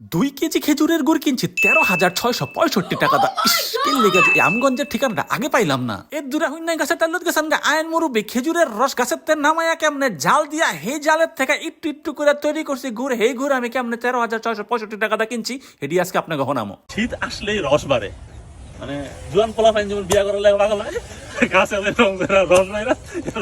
দুই কেজি খেজুরের গুড় কিনছি তেরো হাজার ছয়শো পঁয়ষট্টি টাকা দা। লেগে? আমগঞ্জের ঠিকানাটা আগে পাইলাম না। এর দূরে হইন নাই গাছের তাল্লত গেছেন আয়ন মুরুবি খেজুরের রস গাছের তেল নামায়া কেমনে জাল দিয়া হে জালের থেকে একটু একটু করে তৈরি করছি গুড়। হে গুড় আমি কেমনে তেরো হাজার ছয়শো পঁয়ষট্টি টাকা দা কিনছি? এটি আজকে আপনাকে হনামো। শীত আসলেই রস বাড়ে। মানে জোয়ান পোলা ফাইন যেমন বিয়া করার লাগে পাগল হয় গাছে রস বাইরা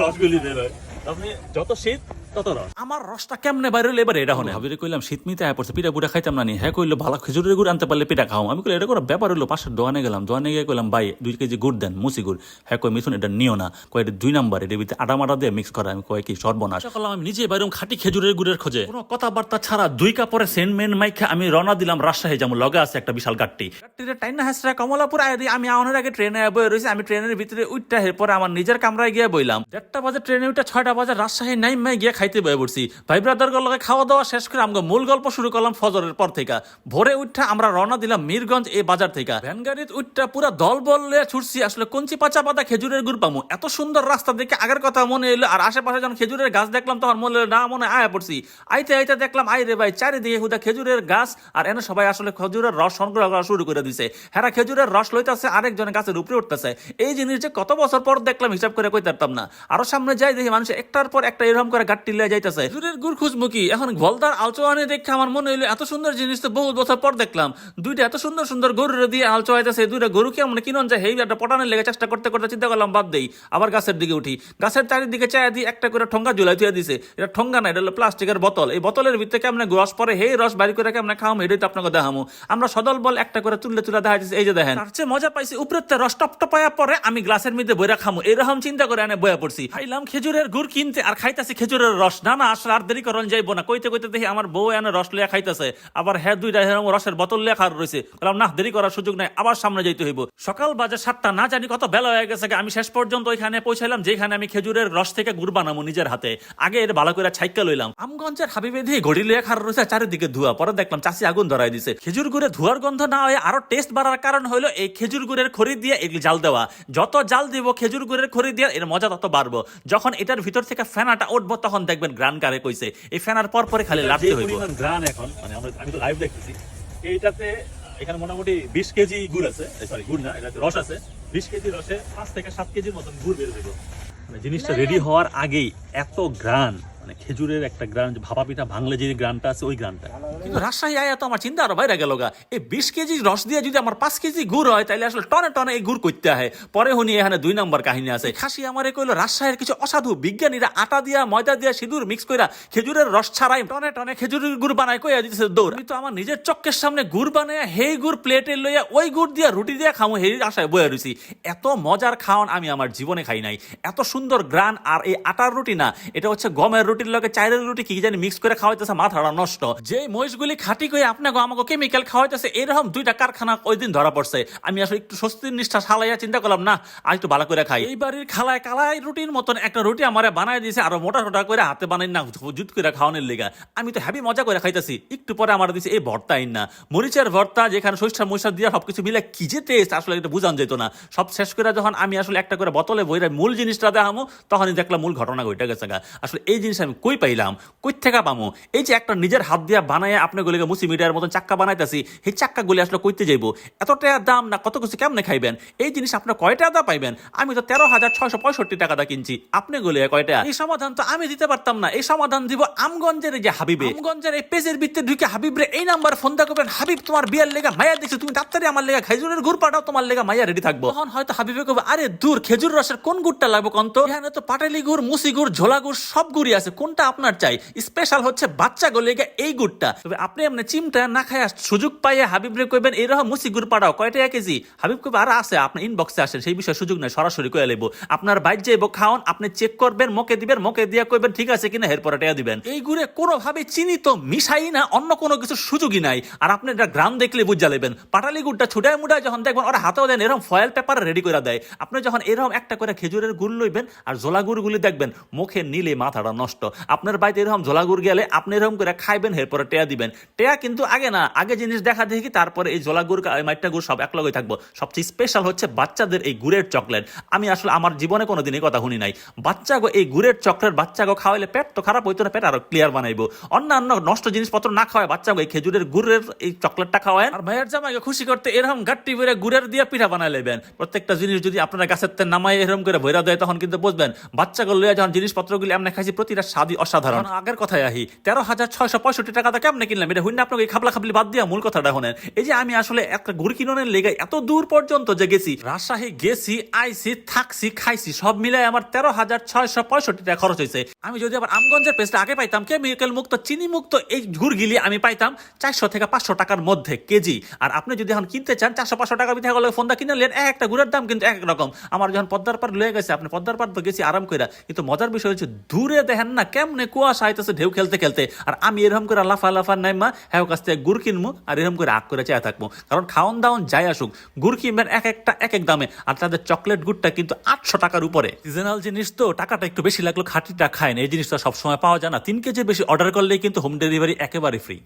রসগুলি বের হয় আপনি যত শীত তত রস আমার রসটা কেমনে বাইরে হলো এবার? এটা হনে ভাবিরে কইলাম শীত মিতে আয় পড়ছে পিঠা পুটা খাইতাম না নি? হ্যাঁ কইলো ভালো খেজুরের গুড় আনতে পারলে পিঠা খাও আমি কইলে এটা করে ব্যাপার হলো পাশের দোকানে গেলাম দোকানে গিয়ে কইলাম ভাই দুই কেজি গুড় দেন মুসি গুড়। হ্যাঁ কই মিথুন এটা নিও না। কয় এটা দুই নাম্বার এটা ভিতরে আটা মাটা দিয়ে মিক্স করা। আমি কয় কি সর্বনাশ। করলাম আমি নিজে বাইরম খাঁটি খেজুরের গুড়ের খোঁজে। কোনো কথাবার্তা ছাড়া দুই কাপড়ে সেন্ট মেন মাইখা আমি রওনা দিলাম রাজশাহী যেমন লগে আছে একটা বিশাল গাট্টি গাট্টিতে টাইনা হাসরা কমলাপুর আয় আমি আওয়ানোর আগে ট্রেনে বয়ে রয়েছি আমি ট্রেনের ভিতরে উঠটা এরপরে আমার নিজের কামরায় গিয়ে বইলাম। দেড়টা বাজে ট্রেনে উঠে ছয়টা বাজে রাজশাহী নাইম মাই গিয়ে খাইতে বয়ে পড়ছি। ভাই ব্রাদার লগে খাওয়া দাওয়া শেষ করে আমরা মূল গল্প শুরু করলাম ফজরের পর থেকে ভোরে উঠা আমরা রওনা দিলাম মিরগঞ্জ এই বাজার থেকে ভ্যানগাড়িত উঠটা পুরা দল বললে ছুটছি, আসলে কঞ্চি পাচা পাতা খেজুরের গুড় পামু। এত সুন্দর রাস্তা দেখে আগের কথা মনে এলো, আর আশেপাশে যখন খেজুরের গাছ দেখলাম তখন মনে হলো, না, মনে আয়া পড়ছি। আইতে আইতে দেখলাম, আই রে ভাই, চারিদিকে হুদা খেজুরের গাছ। আর এনে সবাই আসলে খেজুরের রস সংগ্রহ করা শুরু করে দিছে। হেরা খেজুরের রস লইতেছে আরেকজনে গাছের উপরে উঠতেছে। এই জিনিস যে কত বছর পর দেখলাম, হিসাব করে কইতে পারতাম না। আরও সামনে যাই দেখি মানুষ, একটার পর একটা এরকম করে গাট্টি যাইতেছে। খেজুরের গুড় এখন গলদার দেখে আমার মনে হইল, এত সুন্দর জিনিস তো বহু বছর পর দেখলাম। দুইটা এত সুন্দর সুন্দর গরুর দিয়ে আলচো হইতেছে দুইটা কেমন কিনন হেই একটা পটানের লেগে চেষ্টা করতে করতে চিন্তা করলাম, বাদ দেই। আবার গাছের দিকে উঠি। গাছের চারিদিকে চায়া দিয়ে একটা করে ঠোঙ্গা দিছে। এটা ঠোঙ্গা না, এটা হলো প্লাস্টিকের বোতল। এই বোতলের ভিতরে কেমনে রস পরে, হেই রস বাড়ি করে কেমনে খাওয়াম, এটাই তো আপনাকে দেখামো। আমরা সদল বল একটা করে তুললে তুলে দেখা যাচ্ছে এই যে দেখেন। মজা পাইছি উপরের তে রস টপ টপায়া পরে আমি গ্লাসের মধ্যে বইরা খামো। এরকম চিন্তা করে এনে বয়া পড়ছি। খাইলাম খেজুরের গুড় কিনতে আর খাইতাছি খেজুরের রস না না, আসলে আর দেরি করন যাইবো না। কইতে কইতে দেখি আমার বউ এনে রস লিয়া খাইতেছে। আবার হ্যাঁ দুইটা এরকম রসের বোতল লিয়া খাওয়ার রয়েছে বললাম না দেরি করার সুযোগ নাই, আবার সামনে যাইতে হইব। সকাল বাজে সাতটা, না জানি কত বেলা হয়ে গেছে আমি শেষ পর্যন্ত ওইখানে পৌঁছাইলাম যেখানে আমি খেজুরের রস থেকে গুড় বানাবো নিজের হাতে। আগে এর ভালো করে ছাইকা লইলাম। আমগঞ্জের হাবিবে দিয়ে ঘড়ি লিয়া খাওয়ার রয়েছে চারিদিকে ধোয়া। পরে দেখলাম চাষি আগুন ধরাই দিছে। খেজুর গুড়ে ধোয়ার গন্ধ না হয়ে আরও টেস্ট বাড়ার কারণ হলো এই খেজুর গুড়ের খড়ি দিয়ে এগুলি জাল দেওয়া। যত জাল দিব খেজুর গুড়ের খড়ি দিয়ে এর মজা তত বাড়বো। যখন এটার ভিতর থেকে ফেনাটা উঠবো, তখন দেখবেন গ্রান কারে কইছে। এই ফেনার পর পরে খালি লাভ হইব। গ্রান এখন মানে আমরা আমি তো লাইভ দেখতেছি এইটাতে এখানে মোটামুটি বিশ কেজি গুড় আছে সরি গুড় না এটাতে রস আছে। বিশ কেজি রসে পাঁচ থেকে সাত কেজির মতন গুড় বের হইব। মানে জিনিসটা রেডি হওয়ার আগেই এত গ্রান। মানে খেজুরের একটা গ্রান ভাপা পিঠা ভাঙলে যে গ্রানটা আছে, ওই গ্রানটা কিন্তু রাজশাহী আয়া তো আমার চিন্তা আরও বাইরে গেল গা। এই বিশ কেজি রস দিয়ে যদি আমার পাঁচ কেজি গুড় হয় তাহলে আসলে টনে টনে এই গুড় করতে হয় পরে শুনি এখানে দুই নম্বর কাহিনী আছে। খাসি আমারে কইলো, রাজশাহীর কিছু অসাধু বিজ্ঞানীরা আটা দিয়া, ময়দা দিয়া সিঁদুর মিক্স কইরা খেজুরের রস ছাড়াই টনে টনে খেজুরের গুড় বানায়, কইয়া দিতেছে দৌড়। আমি তো আমার নিজের চক্কের সামনে গুড় বানায় হেই গুড় প্লেটে লইয়া ওই গুড় দিয়া রুটি দিয়া খামো হেই আশায় বয়ে রইছি। এত মজার খাওয়ান আমি আমার জীবনে খাই নাই। এত সুন্দর গ্রান আর এই আটার রুটি না, এটা হচ্ছে গমের রুটির লগে, চাইরের রুটি কি জানি মিক্স করে খাওয়াইতেছে, মাথাটা নষ্ট। যে মহিষগুলি খাটি করে আপনাকে আমাকে কেমিক্যাল খাওয়াইতেছে, এরকম দুইটা কারখানা ওই দিন ধরা পড়ছে। আমি আসলে একটু স্বস্তির নিষ্ঠা সালাইয়া চিন্তা করলাম, না, আর একটু ভালো করে খাই। এই বাড়ির খালায় কালাই রুটির মতন একটা রুটি আমারে বানাই দিয়েছে আরও মোটা টোটা করে হাতে বানাই না জুত করে খাওয়ানোর লেগা। আমি তো হ্যাপি মজা করে খাইতেছি, একটু পরে আমার দিছে, এই ভর্তা আইন না। মরিচের ভর্তা, যেখানে সরিষা মরিচা দিয়ে সবকিছু মিলে, কি যে টেস্ট আসলে এটা বুঝান যেত না। সব শেষ করে যখন আমি আসলে একটা করে বোতলে বইরা মূল জিনিসটা দেখামো, তখনই দেখলাম মূল ঘটনা ঘটে গেছে গা। আসলে এই জিনিস আমি কই পাইলাম? কই থেকে পামো? এই যে একটা নিজের হাত দিয়া বানায় আপনি গুলিকে মুসি মিডিয়ার মতন চাক্কা বানাইতেছি এই চাক্কা গুলি আসলে কইতে যাইবো। এতটা দাম না, কত কিছু কেমনে খাইবেন? এই জিনিস আপনার কয়টা দা পাইবেন? আমি তো তেরো হাজার ছয়শো পঁয়ষট্টি টাকা দা কিনছি। আপনি গুলি কয়টা? এই সমাধান তো আমি দিতে পারতাম না। এই সমাধান দিব আমগঞ্জের যে হাবিবে। আমগঞ্জের এই পেজের ভিত্তে ঢুকে হাবিব রে এই নাম্বার ফোন দা করবেন হাবিব, তোমার বিয়ের লেগা মায়া দেখছি তুমি ডাক্তারি আমার লেগা খেজুরের গুড় পাঠাও, তোমার লেগা মায়া রেডি থাকব। তখন হয়তো হাবিবে কবে আরে দূর, খেজুর রসের কোন গুড়টা লাগবে কন্ত? এখানে তো পাটালি গুড়, মুসি গুড়, ঝোলা গুড়, সব গুড়ি আছে। কোনটা আপনার চাই? স্পেশাল হচ্ছে বাচ্চা গলেগা এই গুড়টা। তবে আপনি এমনি চিমটা না খায় সুযোগ পাইয়ে হাবিব রে কইবেন এরকম মুসি গুড় পাড়াও, কয়টা কেজি? হাবিব কইবে, আর আছে, আপনি ইনবক্সে আসেন, সেই বিষয়ে সুযোগ নেই, সরাসরি কয়ে লেবো আপনার বাইর যাইব, খাওন, আপনি চেক করবেন, মোকে দিবেন, মোকে দিয়া কইবেন, ঠিক আছে কিনা? এরপরে টাকা দিবেন। এই গুড়ে কোনোভাবে চিনি তো মিশাই না, অন্য কোনো কিছু সুযোগই নাই। আর আপনি এটা গ্রাম দেখলে বুঝা লেবেন পাটালি গুড়টা ছুটায় মুটায় যখন দেখবেন, ওরা হাতেও দেন এরকম ফয়েল পেপার রেডি করে দেয়। আপনি যখন এরকম একটা করে খেজুরের গুড় লইবেন, আর জোলা গুড়গুলি দেখবেন, মুখে নিলে মাথাটা নষ্ট আপনার বাড়িতে এরকম ঝোলাগুড় গেলে আপনি এরকম করে খাইবেন, এরপরে টেয়া দিবেন। টেয়া কিন্তু আগে না, আগে জিনিস দেখা দেখি তারপরে এই ঝোলাগুড় মাইটটা গুড় সব একলগে থাকব। সবচেয়ে স্পেশাল হচ্ছে বাচ্চাদের এই গুড়ের চকলেট আমি আসলে আমার জীবনে কোনোদিন এই কথা শুনি নাই। বাচ্চাগো এই গুড়ের চকলেট বাচ্চাগো খাওয়াইলে পেট তো খারাপ হইতো না, পেট আরও ক্লিয়ার বানাইবো। অন্যান্য নষ্ট জিনিসপত্র না খাওয়ায় বাচ্চাগো এই খেজুরের গুড়ের এই চকলেটটা খাওয়ায়। আর ভাইয়ের জামাইকে খুশি করতে এরকম গাট্টি বেড়ে গুড়ের দিয়ে পিঠা বানাই লেবেন। প্রত্যেকটা জিনিস যদি আপনারা গাছের নামায় এরকম করে ভৈরা দেয়, তখন কিন্তু বুঝবেন বাচ্চাগুলো লইয়া যখন জিনিসপত্রগুলি আমরা খাইছি প্রতিটা স্বাদই অসাধারণ। আগের কথায় আহি, তেরো হাজার ছয়শো পঁয়ষট্টি টাকাটা কেমনে কিনলাম? এটা হইনা আপনাকে খাবলা খাবলি বাদ দিয়া মূল কথাটা শোনেন এই যে আমি আসলে একটা গুড় কিনোনের লেগে এত দূর পর্যন্ত যে গেছি, রাজশাহী গেছি আইসি থাকছি, খাইছি, সব মিলাই আমার তেরো হাজার ছয়শো পঁয়ষট্টি টাকা খরচ হয়েছে। আমি যদি আবার আমগঞ্জের পেস্টটা আগে পাইতাম, কেমিক্যাল মুক্ত, চিনি মুক্ত এই গুড় গিলি আমি পাইতাম চারশো থেকে পাঁচশো টাকার মধ্যে কেজি। আর আপনি যদি এখন কিনতে চান, চারশো পাঁচশো টাকা বিধা গেলে ফোনটা কিনে নেন এক একটা গুড়ের দাম কিন্তু এক রকম। আমার যখন পদ্মার পার লয়ে গেছে, আপনি পদ্মার পার তো গেছি আরাম করে কিন্তু মজার বিষয় হচ্ছে, দূরে দেখেন না, কেমনে কুয়াশা আইতেছে ঢেউ খেলতে খেলতে? আর আমি এরকম করে লাফা লাফা নাইমা হ্যাঁ কাছ থেকে গুড় কিনবো আর এরকম করে আগ করে চেয়ে থাকব কারণ খাওয়ান দাওন যাই আসুক, গুড় কিনবেন এক একটা, এক এক দামে। আর তাদের চকলেট গুড়টা কিন্তু আটশো টাকার উপরে। সিজনাল জিনিস তো, টাকাটা একটু বেশি লাগল, খাটিটা খায় না। এই জিনিসটা সবসময় পাওয়া যায় না। তিন কেজির বেশি অর্ডার করলেই কিন্তু হোম ডেলিভারি একেবারে ফ্রি।